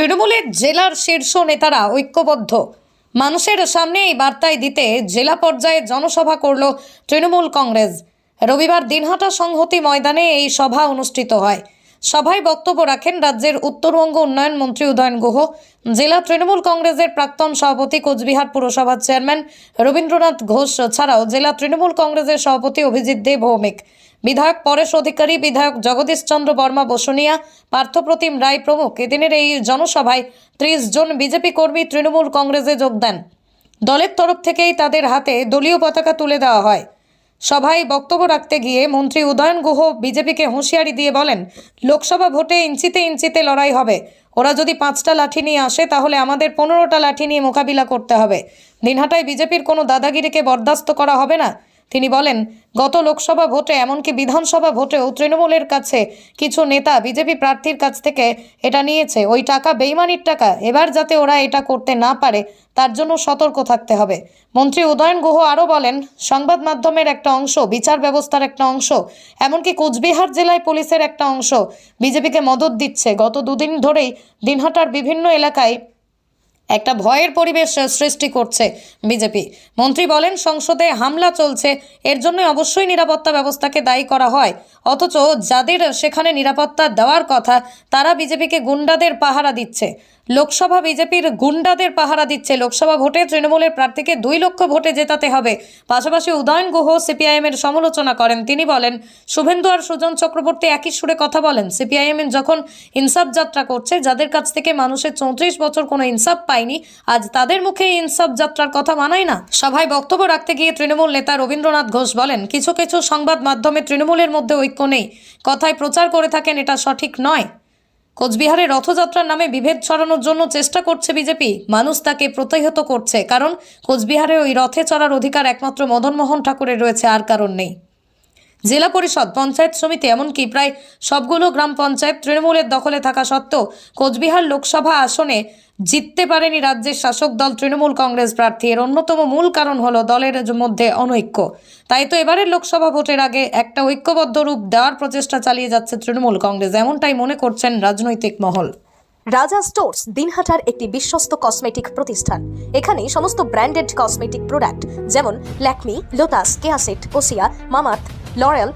তৃণমূলের জেলার শীর্ষ নেতারা ঐক্যবদ্ধ। মানুষের সামনে এই বার্তায় দিতে জেলা পর্যায়ে জনসভা করল তৃণমূল কংগ্রেস। রবিবার দিনহাটা সংহতি ময়দানে এই সভা অনুষ্ঠিত হয়। সভায় বক্তব্য রাখেন রাজ্যের উত্তরবঙ্গ উন্নয়ন মন্ত্রী উদয়ন গুহ, জেলা তৃণমূল কংগ্রেসের প্রাক্তন সভাপতি কোচবিহার পুরসভার চেয়ারম্যান রবীন্দ্রনাথ ঘোষ ছাড়াও জেলা তৃণমূল কংগ্রেসের সভাপতি অভিজিৎ দে ভৌমিক। বিধায়ক পরেশ অধিকারী, বিধায়ক জগদীশ চন্দ্র বর্মা বসুনিয়া, পার্থপ্রতিম রায় প্রমুখ এদিনের এই জনসভায় ত্রিশ জন বিজেপি কর্মী তৃণমূল কংগ্রেসে যোগ দেন। দলের তরফ থেকেই তাদের হাতে দলীয় পতাকা তুলে দেওয়া হয়। সভায় বক্তব্য রাখতে গিয়ে মন্ত্রী উদয়ন গুহ বিজেপিকে হুঁশিয়ারি দিয়ে বলেন, লোকসভা ভোটে ইঞ্চিতে ইঞ্চিতে লড়াই হবে। ওরা যদি পাঁচটা লাঠি নিয়ে আসে, তাহলে আমাদের পনেরোটা লাঠি নিয়ে মোকাবিলা করতে হবে। দিনহাটায় বিজেপির কোনো দাদাগিরিকে বরদাস্ত করা হবে না। তিনি বলেন, গত লোকসভা ভোটে, এমনকি বিধানসভা ভোটেও তৃণমূলের কাছে কিছু নেতা বিজেপি প্রার্থীর কাছ থেকে এটা নিয়েছে। ওই টাকা বেইমানির টাকা। এবার যাতে ওরা এটা করতে না পারে, তার জন্য সতর্ক থাকতে হবে। মন্ত্রী উদয়ন গুহ আরও বলেন, সংবাদ মাধ্যমের একটা অংশ, বিচার ব্যবস্থার একটা অংশ, এমনকি কোচবিহার জেলায় পুলিশের একটা অংশ বিজেপিকে মদত দিচ্ছে। গত দুদিন ধরেই দিনহাটার বিভিন্ন এলাকায় একটা ভয়ের পরিবেশ সৃষ্টি করছে বিজেপি। মন্ত্রী বলেন, সংসদে হামলা চলছে, এর জন্য অবশ্যই নিরাপত্তা ব্যবস্থাকে দায়ী করা হয়। অথচ যাদের সেখানে নিরাপত্তা দেওয়ার কথা, তারা বিজেপিকে গুন্ডাদের পাহারা দিচ্ছে। লোকসভা বিজেপির গুন্ডাদের পাহারা দিচ্ছে। লোকসভা ভোটে তৃণমূলের প্রার্থীকে দুই লক্ষ ভোটে জেতাতে হবে। পাশাপাশি উদয়ন গুহ সিপিআইএমের সমালোচনা করেন। তিনি বলেন, শুভেন্দু আর সুজন চক্রবর্তী একই সুরে কথা বলেন। সিপিআইএম যখন ইনসাফ যাত্রা করছে, যাদের কাছ থেকে মানুষের চৌত্রিশ বছর কোনো ইনসাফ পায়নি, আজ তাদের মুখে ইনসাফ যাত্রার কথা মানায় না। সভায় বক্তব্য রাখতে গিয়ে তৃণমূল নেতা রবীন্দ্রনাথ ঘোষ বলেন, কিছু কিছু সংবাদ মাধ্যমে তৃণমূলের মধ্যে ঐক্য নেই। কথায় প্রচার করে থাকেন এটা সঠিক নয়। কোচবিহারে রথযাত্রার নামে বিভেদ ছড়ানোর জন্য চেষ্টা করছে বিজেপি। মানুষ তাকে প্রতিহত করছে, কারণ কোচবিহারে ওই রথে চড়ার অধিকার একমাত্র মদনমোহন ঠাকুরের রয়েছে, আর কারণ নেই। জেলা পরিষদ, পঞ্চায়েত সমিতি এমনকি প্রায় সবগুলো গ্রাম পঞ্চায়েত তৃণমূলের দখলে থাকা সত্ত্বেও কোচবিহার লোকসভা আসনে জিততে পারেনি রাজ্যের শাসক দল তৃণমূল কংগ্রেস প্রার্থী। এর অন্যতম মূল কারণ হলো দলের মধ্যে অনৈক্য। তাই তো এবারের লোকসভা ভোটের আগে একটা ঐক্যবদ্ধ রূপ দেওয়ার প্রচেষ্টা চালিয়ে যাচ্ছে তৃণমূল কংগ্রেস। এমনটাই মনে করছেন রাজনৈতিক মহল। রাজা স্টোর্স দিনহাটার একটি বিশ্বস্ত কসমেটিক প্রতিষ্ঠান। এখানে সমস্ত ব্র্যান্ডেড কসমেটিক প্রোডাক্ট, যেমন ল্যাকমি, লোটাস, কেয়াসেট, ওসিয়া মামাত লরেল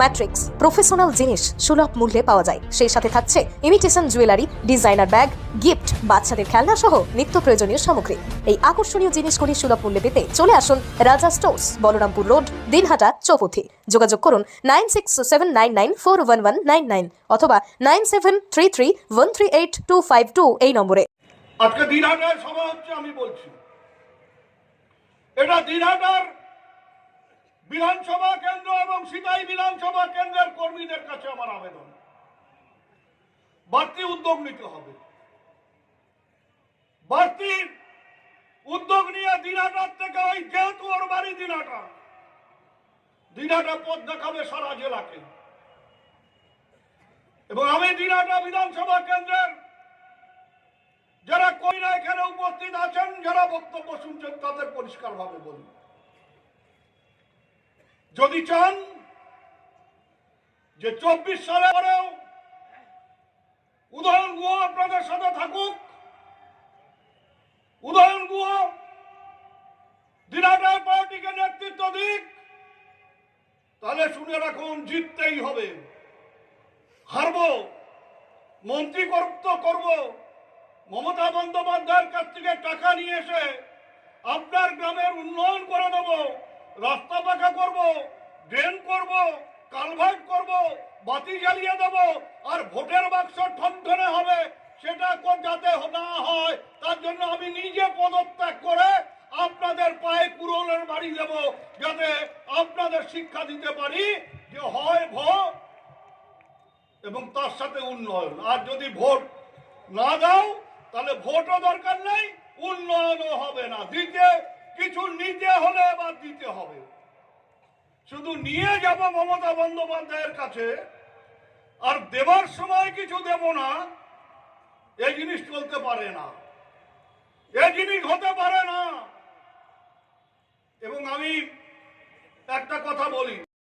ম্যাট্রিক্স প্রফেশনাল জিনিস, সুলভ মূল্যে পাওয়া যায়। সেই সাথে থাকছে imitation jewellery designer bag gift বাচ্চাদের খেলনা সহ নিত্য প্রয়োজনীয় সামগ্রী। এই আকর্ষণীয় জিনিসগুলি সুলভ মূল্যে পেতে চলে আসুন রাজা স্টোর্স বলরামপুর রোড, দিনহাটা, চৌপথি। যোগাযোগ করুন nine six seven nine nine four one one nine nine অথবা nine seven three three one three eight two five two এই নম্বরে। আজকে দিনহাটার সভা হচ্ছে, আমি বলছি। এটা দিনহাটার বিধানসভা কেন্দ্র এবং সিতাই বিধানসভা কেন্দ্রের কর্মীদের কাছে আমার আবেদন। বাড়তি উদ্যোগ নিতে হবে। বাড়তি উদ্যোগ নিয়ে দিনহাটার থেকে ওই যেহেতু ওর বাড়ি দিনাটা দিনহাটা পথ দেখাবে সারা জেলাকে। এবং আমি দিনাটা বিধানসভা কেন্দ্রের যারা কইরা এখানে উপস্থিত আছেন, যারা বক্তব্য শুনছেন, তাদের পরিষ্কার ভাবে বলি। যদি চান যে চব্বিশ সালে পরেও উদয়ন গুহ আপনাদের সাথে থাকুক, উদয়ন গুহ দিনাটায় পার্টিকে নেতৃত্ব দিক, তাহলে শুনে রাখুন জিততেই হবে। হারবো মন্ত্রী করত করব, মমতা বন্দ্যোপাধ্যায়ের কাছ থেকে টাকা নিয়ে এসে আপনার গ্রামের উন্নয়ন করে দেব। রাস্তা পাকা করব, ড্রেন করব, কালভার্ট করব, বাতি জ্বালিয়ে দেব, আর ভোটের বাক্স ঠনঠনে হবে, সেটা কো- যাতে না হয়, তার জন্য আমি নিজে পদত্যাগ করে আপনাদের পায়ে পুরনের বাড়ি দেব, যাতে আপনাদের শিক্ষা দিতে পারি যে হয় ভোট এবং তার সাথে উন্নয়ন। আর যদি ভোট না দাও, তাহলে ভোটও দরকার নেই, উন্নয়নও হবে না। দিতে কিছু নিতে হলে এবার দিতে হবে। শুধু নিয়ে যাব মমতা বন্দ্যোপাধ্যায়ের কাছে, আর দেবার সময় কিছু দেব না এই জিনিস চলতে পারে না। এই জিনিস হতে পারে না। এবং আমি একটা কথা বলি।